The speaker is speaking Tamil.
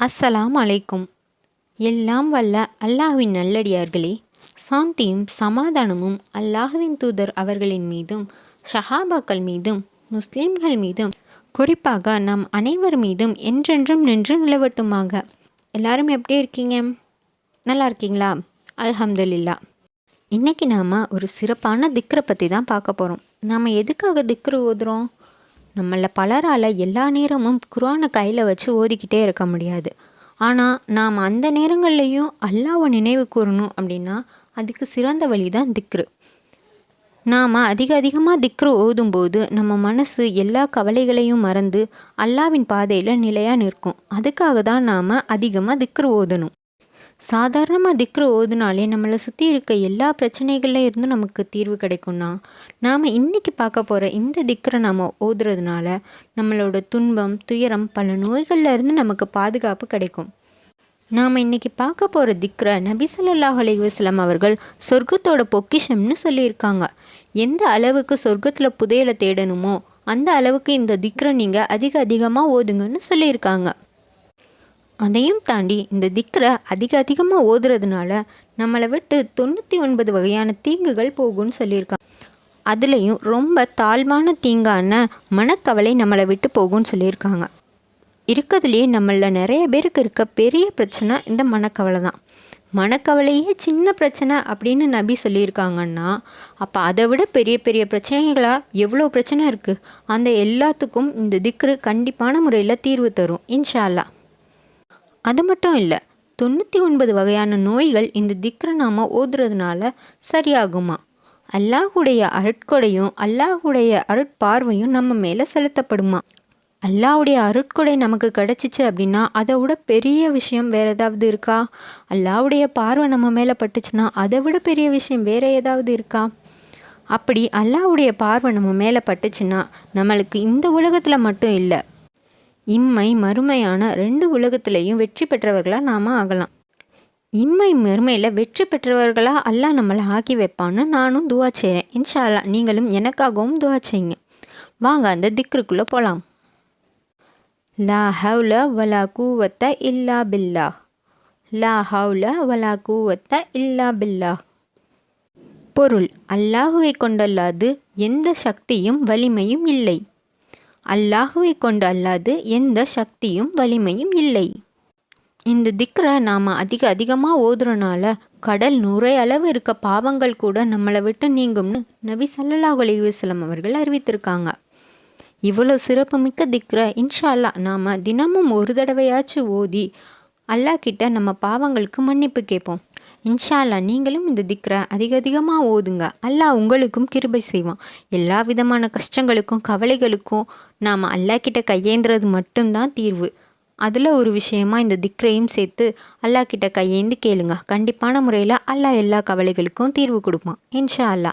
அஸ்ஸலாம் அலைக்கும். எல்லாம் வல்ல அல்லாஹ்வின் நல்லடியார்களே. சாந்தியும் சமாதானமும் அல்லாஹுவின் தூதர் அவர்களின் மீதும் ஷஹாபாக்கள் மீதும் முஸ்லீம்கள் மீதும் குறிப்பாக நம் அனைவர் மீதும் என்றென்றும் நின்று நிலவட்டுமாக. எல்லாரும் எப்படி இருக்கீங்க? நல்லா இருக்கீங்களா? அல்ஹம்துலில்லா. இன்றைக்கி நாம் ஒரு சிறப்பான திக்ரை பற்றி தான் பார்க்க போகிறோம் நாம் எதுக்காக திக்ரு ஓதுறோம்? நம்மள பலரால் எல்லா நேரமும் குரானை கையில் வச்சு ஓதிக்கிட்டே இருக்க முடியாது. ஆனால் நாம் அந்த நேரங்கள்லையும் அல்லாவை நினைவு கூறணும் அப்படின்னா அதுக்கு சிறந்த வழி தான் திக்ரு. நாம் அதிக அதிகமாக திக்ரு ஓதும்போது நம்ம மனசு எல்லா கவலைகளையும் மறந்து அல்லாவின் பாதையில் நிலையாக நிற்கும். அதுக்காக தான் நாம் அதிகமாக திக்ரு ஓதணும். சாதாரணமாக திக்ரு ஓதுனாலே நம்மளை சுற்றி இருக்க எல்லா பிரச்சனைகள்ல இருந்து நமக்கு தீர்வு கிடைக்கும்னா நாம் இன்றைக்கி பார்க்க போகிற இந்த திக்ரை நாம் ஓதுறதுனால நம்மளோட துன்பம் துயரம் பல நோய்கள்ல இருந்து நமக்கு பாதுகாப்பு கிடைக்கும். நாம் இன்றைக்கி பார்க்க போகிற திக்ரை நபி ஸல்லல்லாஹு அவர்கள் சொர்க்கத்தோட பொக்கிஷம்னு சொல்லியிருக்காங்க. எந்த அளவுக்கு சொர்க்கத்தில் புதையலை தேடணுமோ அந்த அளவுக்கு இந்த திக்ரை நீங்கள் அதிக அதிகமாக ஓதுங்கன்னு சொல்லியிருக்காங்க. அதையும் தாண்டி இந்த திக்கரை அதிக அதிகமாக ஓதுறதுனால நம்மளை விட்டு தொண்ணூற்றி ஒன்பது வகையான தீங்குகள் போகும்னு சொல்லியிருக்காங்க. அதுலேயும் ரொம்ப தாழ்வான தீங்கான மனக்கவலை நம்மளை விட்டு போகும்னு சொல்லியிருக்காங்க. இருக்கிறதுலேயே நம்மளில் நிறைய பேருக்கு இருக்க பெரிய பிரச்சனை இந்த மனக்கவலை தான். மனக்கவலையே சின்ன பிரச்சனை அப்படின்னு நபி சொல்லியிருக்காங்கன்னா அப்போ அதை விட பெரிய பெரிய பிரச்சனைகளாக எவ்வளோ பிரச்சனை இருக்குது அந்த எல்லாத்துக்கும் இந்த திக்ரு கண்டிப்பான முறையில் தீர்வு தரும் இன்ஷா அது மட்டும் இல்லை தொண்ணூற்றி ஒன்பது வகையான நோய்கள் இந்த திக்ரநாம ஓதுறதுனால சரியாகுமா? அல்லாஹுடைய அருட்கொடையும் அல்லாஹுடைய அருட்பார்வையும் நம்ம மேலே செலுத்தப்படுமா? அல்லாவுடைய அருட்கொடை நமக்கு கிடச்சிச்சு அப்படின்னா அதை விட பெரிய விஷயம் வேறு ஏதாவது இருக்கா? அல்லாவுடைய பார்வை நம்ம மேலே பட்டுச்சுன்னா அதை விட பெரிய விஷயம் வேறு ஏதாவது இருக்கா? அப்படி அல்லாவுடைய பார்வை நம்ம மேலே பட்டுச்சுன்னா நம்மளுக்கு இந்த உலகத்தில் மட்டும் இல்லை இம்மை மறுமையான ரெண்டு உலகத்திலையும் வெற்றி பெற்றவர்களாக நாம் ஆகலாம். இம்மை மறுமையில் வெற்றி பெற்றவர்களாக அல்லாஹ் நம்மளை ஆக்கி வைப்பான்னு நானும் துவா செய்கிறேன் இன்ஷா நீங்களும் எனக்காகவும் துவா செய்யுங்க. வாங்க அந்த திக்ருக்குள்ளே போகலாம் லா ஹவுல வலா கூவத்த இல்லா பில்லா லா ஹவுல வலா கூவத்த இல்லா பில்லா பொருள் அல்லாஹுவை கொண்டல்லாது எந்த சக்தியும் வலிமையும் இல்லை. அல்லாஹுவை கொண்டு அல்லாது எந்த சக்தியும் வலிமையும் இல்லை. இந்த திக்ரை நாம் அதிக அதிகமாக ஓதுறனால கடல் நூறை அளவு இருக்க பாவங்கள் கூட நம்மளை விட்டு நீங்கும்னு நபி சல்லாஹ் அலைஹி அவர்கள் அறிவித்திருக்காங்க. இவ்வளோ சிறப்புமிக்க திக்ரை இன்ஷா அல்லாஹ் நாம் தினமும் ஒரு தடவையாச்சும் ஓதி அல்லாஹ் கிட்ட நம்ம பாவங்களுக்கு மன்னிப்பு கேட்போம். இன்ஷா அல்லாஹ் நீங்களும் இந்த திக்ரை அதிக அதிகமாக ஓதுங்க. அல்லாஹ் உங்களுக்கும் கிருபை செய்வான். எல்லா விதமான கஷ்டங்களுக்கும் கவலைகளுக்கும் நாம் அல்லாஹ் கிட்ட கையேந்துறது மட்டும்தான் தீர்வு. அதில் ஒரு விஷயமா இந்த திக்ரையும் சேர்த்து அல்லாஹ் கிட்ட கையேந்து கேளுங்க. கண்டிப்பான முறையில் அல்லாஹ் எல்லா கவலைகளுக்கும் தீர்வு கொடுப்பான். இன்ஷா அல்லா